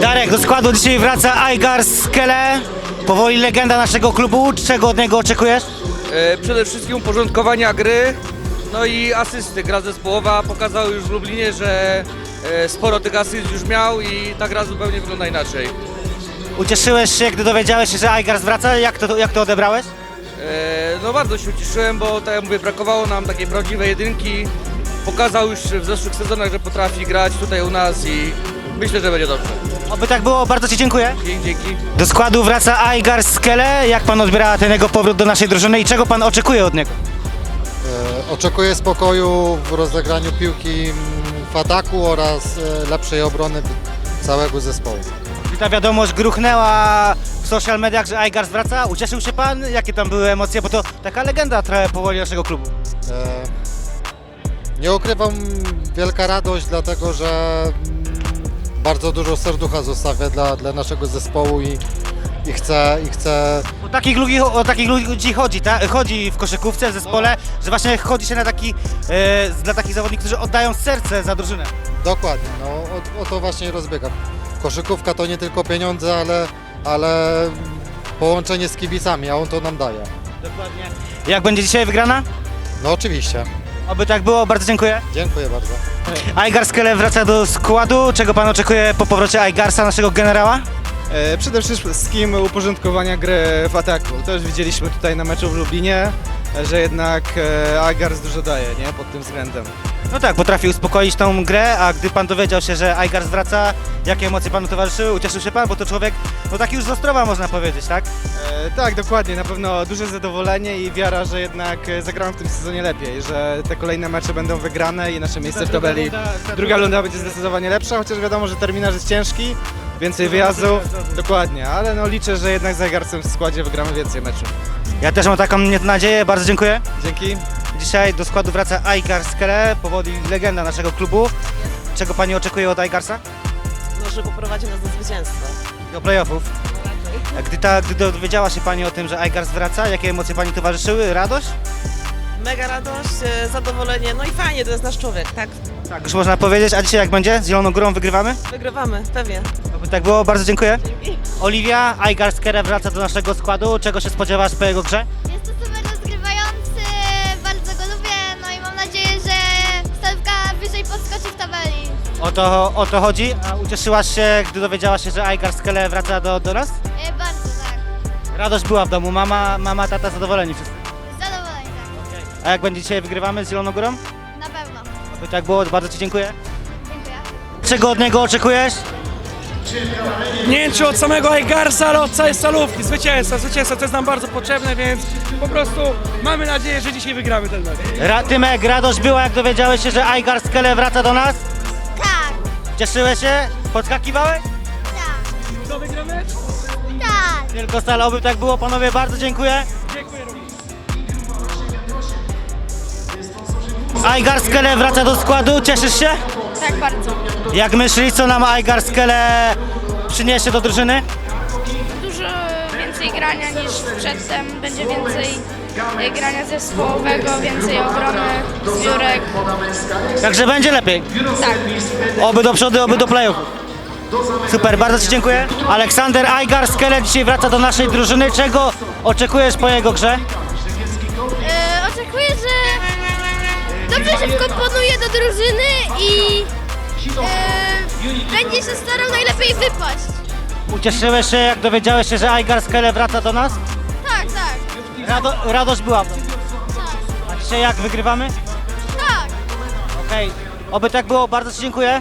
Darek, do składu dzisiaj wraca Aigar Skele. Powoli legenda naszego klubu. Czego od niego oczekujesz? E, Przede wszystkim uporządkowania gry, no i asysty. Gra zespołowa pokazał już w Lublinie, że e, sporo tych asyst już miał i ta gra zupełnie wygląda inaczej. Ucieszyłeś się, gdy dowiedziałeś się, że Aigar wraca? Jak to, jak to odebrałeś? E, No bardzo się ucieszyłem, bo tak jak mówię, brakowało nam takiej prawdziwej jedynki. Pokazał już w zeszłych sezonach, że potrafi grać tutaj u nas i myślę, że będzie dobrze. Oby tak było, bardzo Ci dziękuję. Dzięki, dzięki. Do składu wraca Aigar Skele. Jak Pan odbiera ten jego powrót do naszej drużyny i czego Pan oczekuje od niego? E, Oczekuję spokoju w rozegraniu piłki w ataku oraz e, lepszej obrony całego zespołu. Gdy ta wiadomość gruchnęła w social mediach, że Aigar wraca, ucieszył się Pan? Jakie tam były emocje? Bo to taka legenda trochę powoli naszego klubu. E, Nie ukrywam, wielka radość, dlatego że bardzo dużo serducha zostawia dla, dla naszego zespołu i, i chcę, i chcę O takich ludzi, o takich ludzi chodzi, ta, chodzi w koszykówce, w zespole, że właśnie chodzi się na taki, e, dla takich zawodników, którzy oddają serce za drużynę. dokładnie, no, o, o to właśnie rozbiegam. Koszykówka to nie tylko pieniądze, ale, ale połączenie z kibicami, a on to nam daje. Dokładnie. Jak będzie dzisiaj wygrana? No oczywiście. Oby tak było, bardzo dziękuję. Dziękuję bardzo. Aigar Skele wraca do składu. Czego pan oczekuje po powrocie Aigarsa, naszego generała? E, Przede wszystkim uporządkowania gry w ataku. Też widzieliśmy tutaj na meczu w Lublinie, że jednak e, Agars dużo daje nie? pod tym względem. No tak, potrafi uspokoić tą grę, a gdy pan dowiedział się, że Aigars wraca, jakie emocje panu towarzyszyły? Ucieszył się pan, bo to człowiek, no taki już z Ostrowa można powiedzieć, tak? E, Tak, dokładnie. Na pewno duże zadowolenie i wiara, że jednak e, zagramy w tym sezonie lepiej, że te kolejne mecze będą wygrane i nasze miejsce w tabeli. Druga runda będzie zdecydowanie lepsza, chociaż wiadomo, że terminarz jest ciężki, więcej wyjazdów. Dokładnie, ale no liczę, że jednak z Agarsem w składzie wygramy więcej meczów. Ja też mam taką nadzieję, bardzo dziękuję. Dzięki. Dzisiaj do składu wraca Aigar Skele, powoli legenda naszego klubu. Czego pani oczekuje od Aigarsa? Że poprowadzi nas do zwycięstwa. Do playoffów. A Gdy, ta, gdy dowiedziała się pani o tym, że Aigars wraca, jakie emocje pani towarzyszyły? Radość? Mega radość, e, zadowolenie, no i fajnie, to jest nasz człowiek, tak? Tak, już można powiedzieć. A dzisiaj jak będzie? Z Zieloną Górą wygrywamy? Wygrywamy, pewnie. Oby tak było, bardzo dziękuję. Oliwia, Aigar Skele wraca do naszego składu. Czego się spodziewasz po jego grze? O to, o to chodzi. A ucieszyłaś się, gdy dowiedziałaś się, że Aigar Skele wraca do, do nas? E, bardzo tak, Radość była w domu. Mama, mama tata zadowoleni wszyscy. zadowoleni tak, A jak będzie dzisiaj wygrywamy z Zieloną Górą? na pewno. Oby tak było, bardzo Ci dziękuję. Dziękuję. Czego od niego oczekujesz? Nie wiem czy od samego Aigarsa, ale od całej salówki. Zwycięstwa, zwycięstwa to jest nam bardzo potrzebne, więc po prostu mamy nadzieję, że dzisiaj wygramy ten mecz. Ra, Tymek, radość była, jak dowiedziałeś się, że Aigar Skele wraca do nas? Cieszyłeś się? Podskakiwałeś? tak, Kto wygra mecz? tak. Tylko stale, oby tak było, panowie, bardzo dziękuję. Dziękuję również. Aigar Skele wraca do składu, cieszysz się? Tak bardzo. Jak myślisz, co nam Aigar Skele przyniesie do drużyny? dużo więcej grania niż przedtem. Będzie więcej grania zespołowego, więcej obrony, zbiórek. Także będzie lepiej. Tak. Oby do przodu, oby do playoff. Super, bardzo Ci dziękuję. Aleksander Aigar Skele dzisiaj wraca do naszej drużyny. Czego oczekujesz po jego grze? E, oczekuję, że dobrze się wkomponuje do drużyny i e, będzie się starał najlepiej wypaść. Ucieszyłeś się, jak dowiedziałeś się, że Aigar Skele wraca do nas? Rado, radość była. A dzisiaj jak wygrywamy? tak. Okej. Oby tak było, bardzo Ci dziękuję.